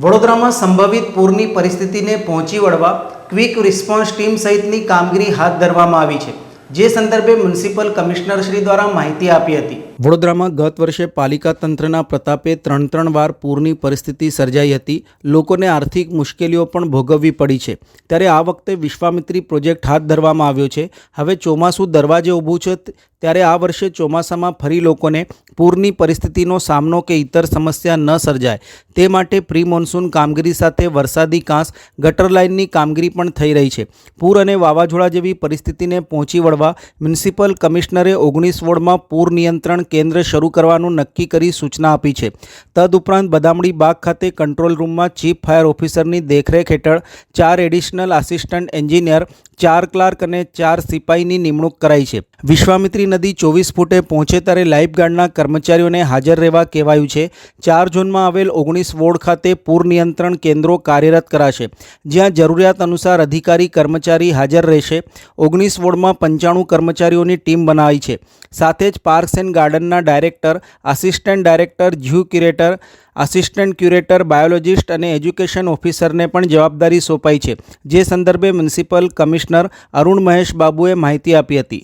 વડોદરામાં સંભવિત પૂરની પરિસ્થિતિને પહોંચી વળવા ક્વિક રિસ્પોન્સ ટીમ સહિતની કામગીરી હાથ ધરવામાં આવી છે. જે સંદર્ભે મ્યુનિસિપલ કમિશનર શ્રી દ્વારા માહિતી આપી હતી. વડોદરામાં ગત વર્ષે પાલિકા તંત્રના પ્રતાપે ત્રણ ત્રણ વાર પૂરની પરિસ્થિતિ સર્જાઈ હતી. લોકોને આર્થિક મુશ્કેલીઓ પણ ભોગવવી પડી છે. ત્યારે આ વખતે વિશ્વામિત્રી પ્રોજેક્ટ હાથ ધરવામાં આવ્યો છે. હવે ચોમાસું દરવાજે ઊભું છે ત્યારે આ વર્ષે ચોમાસામાં ફરી લોકોને પૂરની પરિસ્થિતિનો સામનો કે ઇતર સમસ્યા ન સર્જાય. તે માટે પ્રી મોન્સૂન કામગીરી સાથે વરસાદી કાંસ, ગટર લાઇનની કામગીરી પણ થઈ રહી છે. પૂર અને વાવાઝોડા જેવી પરિસ્થિતિને પહોંચી વળવા મ્યુનિસિપલ કમિશનરે ઓગણીસ વોર્ડમાં પૂર નિયંત્રણ કેન્દ્ર શરૂ કરવાનું નક્કી કરી સૂચના આપી છે. તદુપરાંત બદામડી બાગ ખાતે કંટ્રોલ રૂમમાં ચીફ ફાયર ઓફિસરની દેખરેખ હેઠળ ચાર એડિશનલ આસિસ્ટન્ટ એન્જિનિયર, ચાર ક્લાર્ક અને ચાર સિપાહીની નિમણૂક કરાઈ છે. વિશ્વામિત્રી નદી ચોવીસ ફૂટે પહોંચે ત્યારે લાઇફગાર્ડના કર્મચારીઓને હાજર રહેવા કહેવાયું છે. ચાર ઝોનમાં આવેલ ઓગણીસ વોર્ડ ખાતે પૂર નિયંત્રણ કેન્દ્રો કાર્યરત કરાશે. જ્યાં જરૂરિયાત અનુસાર અધિકારી, કર્મચારી હાજર રહેશે. ઓગણીસ વોર્ડમાં પંચાણું કર્મચારીઓની ટીમ બનાવી છે. સાથે જ parks and ગાર્ડનના director, assistant director zoo curator, assistant curator, biologist અને એજ્યુકેશન ઓફિસરને પણ જવાબદારી સોંપાઈ છે. જે સંદર્ભે મ્યુનિસિપલ કમિશનર અરુણ મહેશ બાબુએ માહિતી આપી હતી.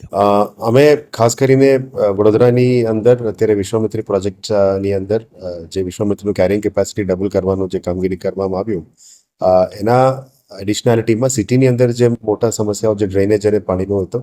અમે ખાસ કરીને વડોદરાની અંદર, અત્યારે વિશ્વામિત્રી પ્રોજેક્ટની અંદર જે વિશ્વામિત્રીનું કેરિંગ કેપેસિટી ડબલ કરવાનું જે કામગીરી કરવામાં આવ્યું એના એડિશનાલિટીમાં સિટીની અંદર જે મોટા સમસ્યાઓ, જે ડ્રેનેજ અને પાણીનો હતો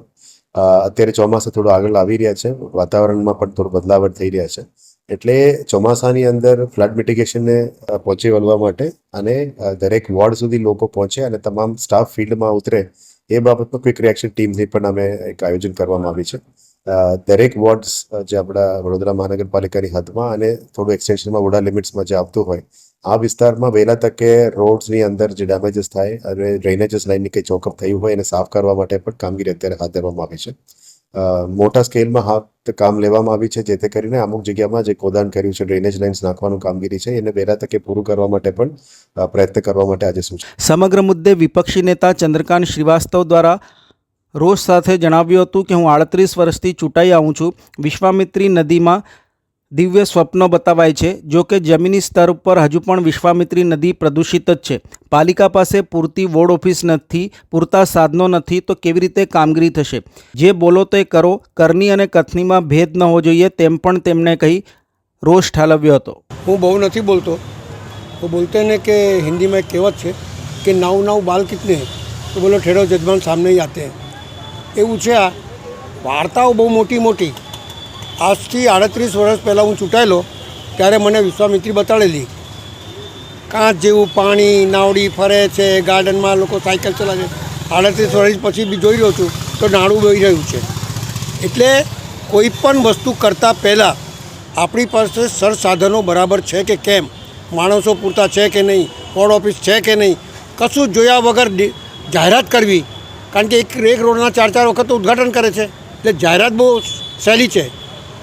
અત્યારે ચોમાસા થોડું આગળ આવી રહ્યા છે. વાતાવરણમાં પણ થોડો બદલાવટ થઈ રહ્યા છે. એટલે ચોમાસાની અંદર ફ્લડ મિટિગેશનને પહોંચી વળવા માટે અને દરેક વોર્ડ સુધી લોકો પહોંચે અને તમામ સ્ટાફ ફિલ્ડમાં ઉતરે એ બાબતમાં ક્વિક રિએક્શન ટીમની પણ અમે એક આયોજન કરવામાં આવી છે. દરેક વોર્ડ્સ જે આપણા વડોદરા મહાનગરપાલિકાની હદમાં અને થોડું એક્સટેન્શનમાં વોડા લિમિટ્સમાં જે આવતું હોય, આ વિસ્તારમાં વહેલા તકે રોડ્સની અંદર જે ડેમેજીસ થાય અને ડ્રેનેજીસ લાઇનની કંઈ ચોકઅપ થયું હોય એને સાફ કરવા માટે પણ કામગીરી અત્યારે હાથ ધરવામાં આવી છે. મોટા સ્કેલમાં હાથ કામ લેવામાં આવી છે, જેથી કરીને અમુક જગ્યામાં જે કોદાન કર્યું છે ડ્રેનેજ લાઇન્સ નાખવાનું કામગીરી છે, એને વહેલા તકે પૂરું કરવા માટે પણ પ્રયત્ન કરવા માટે આજે સૂચના સમગ્ર મુદ્દે વિપક્ષી નેતા ચંદ્રકાંત શ્રીવાસ્તવ દ્વારા રોષ સાથે જણાવ્યું હતું કે હું આડત્રીસ વર્ષથી ચૂંટાઈ આવું છું. વિશ્વામિત્રી નદીમાં દિવ્ય સ્વપ્ન બતાવાય છે. જો કે જમીની સ્તર ઉપર હજુ પણ વિશ્વામિત્રી નદી પ્રદૂષિત જ છે. પાલિકા પાસે પૂરતી વોર્ડ ઓફિસ નથી, પૂરતા સાધનો નથી, તો કેવી રીતે કામગીરી થશે? જે બોલો તે કરો. કરની અને કથનીમાં ભેદ ન હોવો જોઈએ તેમ પણ તેમણે કહી રોષ ઠાલવ્યો હતો. હું બહુ નથી બોલતો. હું બોલતે ને કે હિન્દીમાં એક કહેવત છે કે નાવ નાવ બાલ કિતને તો બોલો, ઠેરો જજમાન સામને આતે હૈ. એવું છે આ. વાર્તાઓ બહુ મોટી મોટી. આજથી આડત્રીસ વર્ષ પહેલાં હું ચૂંટાયેલો, ત્યારે મને વિશ્વામિત્રી બતાડેલી. કાંચ જેવું પાણી, નાવડી ફરે છે, ગાર્ડનમાં લોકો સાયકલ ચલાવે છે. આડત્રીસ વર્ષ પછી બી જોઈ રહ્યો છું, તો નાણું બોઈ રહ્યું છે. એટલે કોઈ પણ વસ્તુ કરતાં પહેલાં આપણી પાસે સરસાધનો બરાબર છે કે કેમ? માણસો પૂરતા છે કે નહીં? વોર્ડ ઓફિસ છે કે નહીં? કશું જોયા વગર જાહેરાત કરવી કારણ કે એક એક રોડના ચાર ચાર વખત ઉદ્ઘાટન કરે છે. એટલે જાહેરાત બહુ સહેલી છે.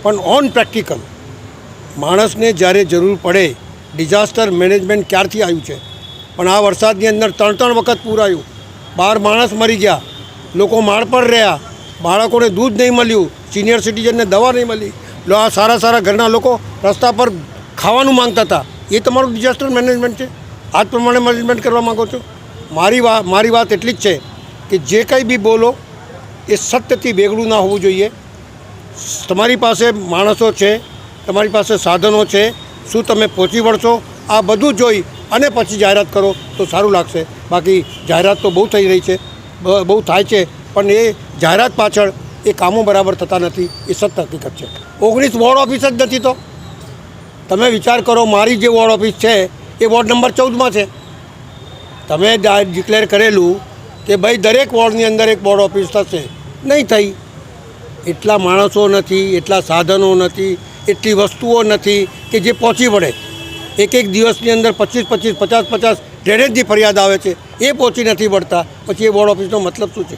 પણ ઓન પ્રેક્ટિકલ માણસને જ્યારે જરૂર પડે ડિઝાસ્ટર મેનેજમેન્ટ ક્યારથી આવ્યું છે? પણ આ વરસાદની અંદર ત્રણ ત્રણ વખત પૂર આવ્યું બાર માણસ મરી ગયા. લોકો માળ પર રહ્યા. બાળકોને દૂધ નહીં મળ્યું. સિનિયર સિટીઝનને દવા નહીં મળી. આ સારા સારા ઘરના લોકો રસ્તા પર ખાવાનું માંગતા હતા. એ તમારું ડિઝાસ્ટર મેનેજમેન્ટ છે? આ જ પ્રમાણે મેનેજમેન્ટ કરવા માગો છો? મારી વાત મારી વાત એટલી જ છે. કે જે કંઈ બી બોલો, એ સત્યથી વેગળું ના હોવું જોઈએ. તમારી પાસે માણસો છે, તમારી પાસે સાધનો છે, શું તમે પહોંચી વળશો, આ બધું જોઈ અને પછી જાહેરાત કરો તો સારું લાગશે. બાકી જાહેરાત તો બહુ થઈ રહી છે બહુ થાય છે, પણ એ જાહેરાત પાછળ એ કામો બરાબર થતા નથી, એ સત્ય હકીકત છે. ઓગણીસ વોર્ડ ઓફિસ જ નથી તો. તમે વિચાર કરો, મારી જે વોર્ડ ઓફિસ છે, એ વોર્ડ નંબર ચૌદમાં છે. તમે ડિક્લેર કરેલું કે ભાઈ દરેક વોર્ડની અંદર એક બોર્ડ ઓફિસ થશે. નહીં થઈ. એટલા માણસો નથી, એટલા સાધનો નથી, એટલી વસ્તુઓ નથી કે જે પહોંચી વળે. એક એક દિવસની અંદર પચીસ પચીસ, પચાસ પચાસ ડ્રેનેજની ફરિયાદ આવે છે. એ પહોંચી નથી વળતા. પછી એ બોર્ડ ઓફિસનો મતલબ શું છે?